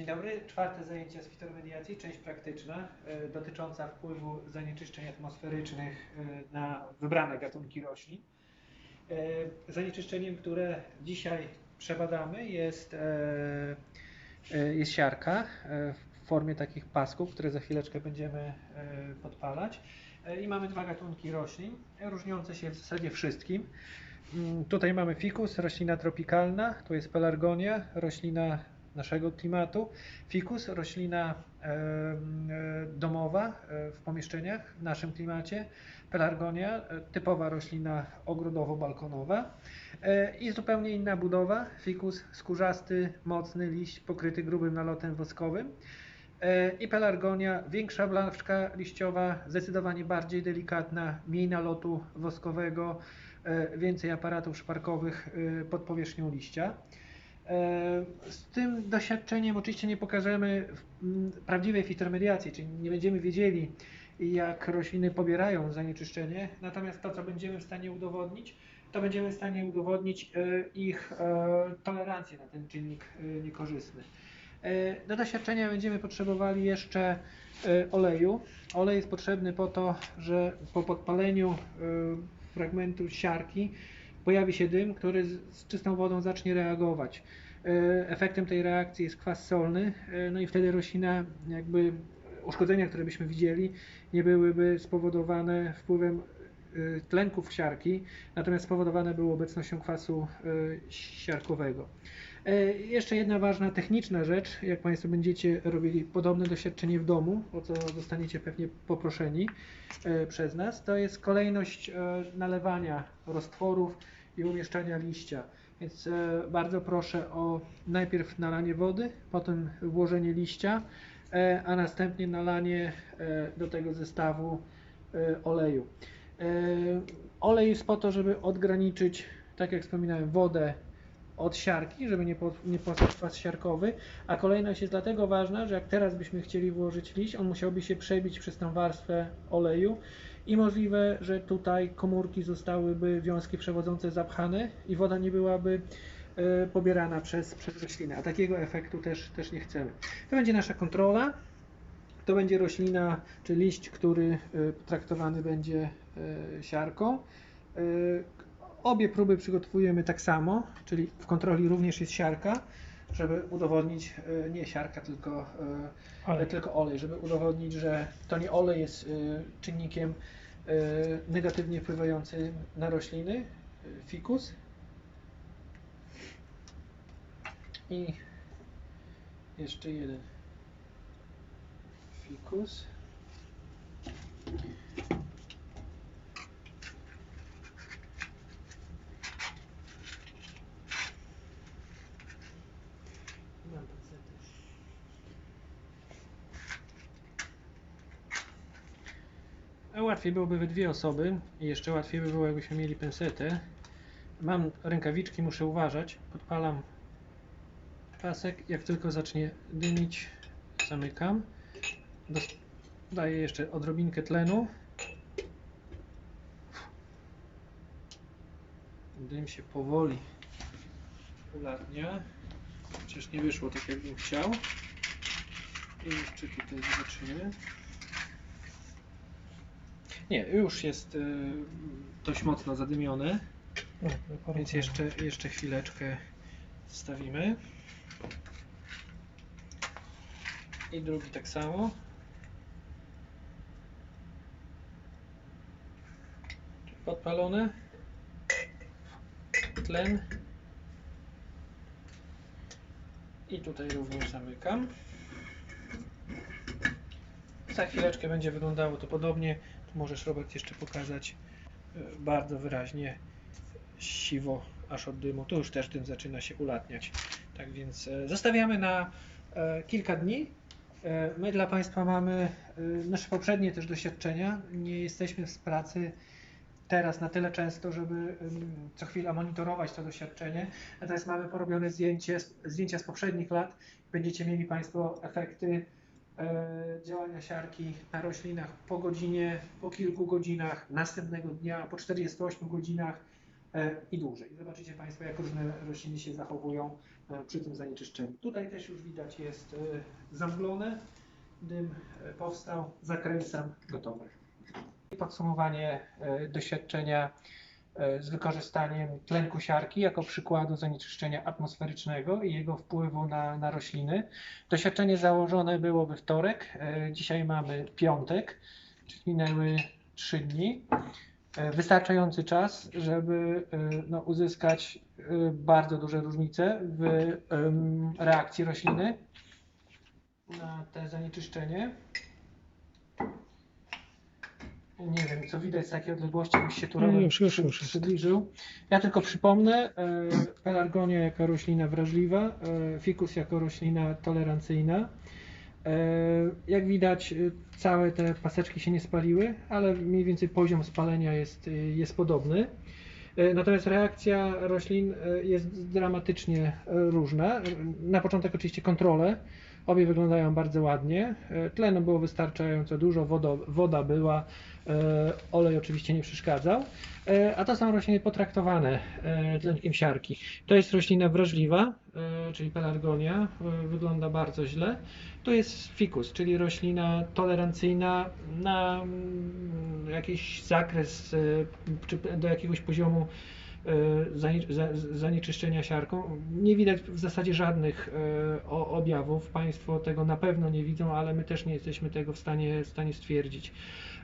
Dzień dobry, czwarte zajęcie z fitoremediacji, część praktyczna e, dotycząca wpływu zanieczyszczeń atmosferycznych e, na wybrane gatunki roślin. E, zanieczyszczeniem, które dzisiaj przebadamy jest, jest siarka w formie takich pasków, które za chwileczkę będziemy podpalać. I mamy dwa gatunki roślin, różniące się w zasadzie wszystkim. Mm, Tutaj mamy fikus, roślina tropikalna, tu jest pelargonia, roślina naszego klimatu. Fikus, roślina e, domowa e, w pomieszczeniach w naszym klimacie. Pelargonia, e, typowa roślina ogrodowo-balkonowa. I zupełnie inna budowa. Fikus, skórzasty, mocny liść pokryty grubym nalotem woskowym. I pelargonia, większa blaszka liściowa, zdecydowanie bardziej delikatna, mniej nalotu woskowego, więcej aparatów szparkowych pod powierzchnią liścia. E, Z tym doświadczeniem oczywiście nie pokażemy mm, prawdziwej fitoremediacji, czyli nie będziemy wiedzieli, jak rośliny pobierają zanieczyszczenie, natomiast to, co będziemy w stanie udowodnić, to będziemy w stanie udowodnić e, ich e, tolerancję na ten czynnik niekorzystny. Do doświadczenia będziemy potrzebowali jeszcze oleju. Olej jest potrzebny po to, że po podpaleniu fragmentu siarki pojawi się dym, który z, czystą wodą zacznie reagować. E, Efektem tej reakcji jest kwas solny, e, no i wtedy roślina, jakby uszkodzenia, które byśmy widzieli, nie byłyby spowodowane wpływem e, tlenków siarki, natomiast spowodowane były obecnością kwasu siarkowego. E, Jeszcze jedna ważna techniczna rzecz, jak Państwo będziecie robili podobne doświadczenie w domu, o co zostaniecie pewnie poproszeni e, przez nas, to jest kolejność e, nalewania roztworów i umieszczania liścia. Więc bardzo proszę o najpierw nalanie wody, potem włożenie liścia, a następnie nalanie do tego zestawu oleju. Olej jest po to, żeby odgraniczyć, tak jak wspominałem, wodę od siarki, żeby nie, po, powstał kwas siarkowy, a kolejność jest dlatego ważna, że jak teraz byśmy chcieli włożyć liść, on musiałby się przebić przez tą warstwę oleju i możliwe, że tutaj komórki zostałyby wiązki przewodzące zapchane i woda nie byłaby e, pobierana przez, przez roślinę, a takiego efektu też, też nie chcemy. To będzie nasza kontrola. To będzie roślina czy liść, który e, traktowany będzie e, siarką. Obie próby przygotowujemy tak samo, czyli w kontroli również jest siarka, żeby udowodnić, e, nie siarka, tylko, e, Olej. tylko olej, żeby udowodnić, że to nie olej jest e, czynnikiem negatywnie wpływającym na rośliny, fikus. I jeszcze jeden fikus. Mam pincety. A łatwiej byłoby we dwie osoby i jeszcze łatwiej by było jakbyśmy mieli pensetę. Mam rękawiczki, muszę uważać. Podpalam pasek. Jak tylko zacznie dymić, zamykam. Daję jeszcze odrobinkę tlenu. Dym się powoli ulatnia. Chociaż nie wyszło tak, jakbym chciał. I jeszcze tutaj zobaczymy. Nie, już jest y, dość mocno zadymione, No, więc jeszcze, jeszcze chwileczkę zostawimy. I drugi tak samo. Podpalone. Tlen. I tutaj również zamykam. Za chwileczkę będzie wyglądało to podobnie. Tu możesz Robert jeszcze pokazać e, bardzo wyraźnie siwo aż od dymu. Tu już też dym zaczyna się ulatniać. Tak więc e, zostawiamy na e, kilka dni. My dla Państwa mamy nasze poprzednie też doświadczenia. Nie jesteśmy z pracy teraz na tyle często, żeby co chwila monitorować to doświadczenie. Natomiast mamy porobione zdjęcie, zdjęcia z poprzednich lat. Będziecie mieli Państwo efekty działania siarki na roślinach po godzinie, po kilku godzinach, następnego dnia, po 48 godzinach, e, i dłużej. Zobaczycie Państwo, jak różne rośliny się zachowują e, przy tym zanieczyszczeniu. Tutaj też już widać jest e, zamglone, dym e, powstał, zakręcam, gotowe. Podsumowanie e, doświadczenia e, z wykorzystaniem tlenku siarki jako przykładu zanieczyszczenia atmosferycznego i jego wpływu na, na rośliny. Doświadczenie założone było wtorek, e, dzisiaj mamy piątek, czyli minęły trzy dni. E, Wystarczający czas, żeby e, no, uzyskać e, bardzo duże różnice w reakcji rośliny na te zanieczyszczenie. Nie wiem, co widać z takiej odległości, byś się tu Robert już, już, przy- już. przybliżył. Ja tylko przypomnę, e, pelargonia jako roślina wrażliwa, e, ficus jako roślina tolerancyjna. E, Jak widać, całe te paseczki się nie spaliły, ale mniej więcej poziom spalenia jest, jest podobny. Natomiast reakcja roślin jest dramatycznie różna. Na początek oczywiście kontrole. Obie wyglądają bardzo ładnie. E, Tlenu było wystarczająco dużo, woda, woda była, e, olej oczywiście nie przeszkadzał. E, A to są rośliny potraktowane tlenkiem siarki. To jest roślina wrażliwa, czyli pelargonia, wygląda bardzo źle. Tu jest ficus, czyli roślina tolerancyjna na mm, jakiś zakres, czy do jakiegoś poziomu zanieczyszczenia siarką. Nie widać w zasadzie żadnych e, objawów. Państwo tego na pewno nie widzą, ale my też nie jesteśmy tego w stanie, w stanie stwierdzić.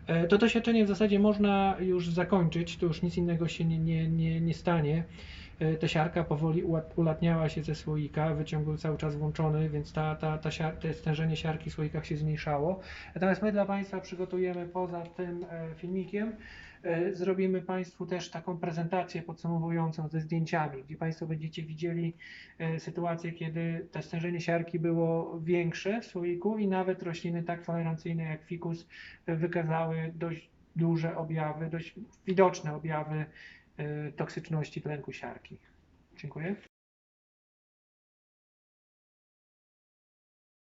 E, To doświadczenie w zasadzie można już zakończyć, tu już nic innego się nie, nie, nie, nie stanie. E, Ta siarka powoli ulatniała się ze słoika, wyciąg był cały czas włączony, więc ta, ta, ta siar- te stężenie siarki w słoikach się zmniejszało. Natomiast my dla Państwa przygotujemy poza tym e, filmikiem, e, zrobimy Państwu też taką prezentację podsumowującą ze zdjęciami, gdzie Państwo będziecie widzieli sytuację, kiedy to stężenie siarki było większe w słoiku i nawet rośliny tak tolerancyjne jak fikus wykazały dość duże objawy, dość widoczne objawy toksyczności tlenku siarki. Dziękuję.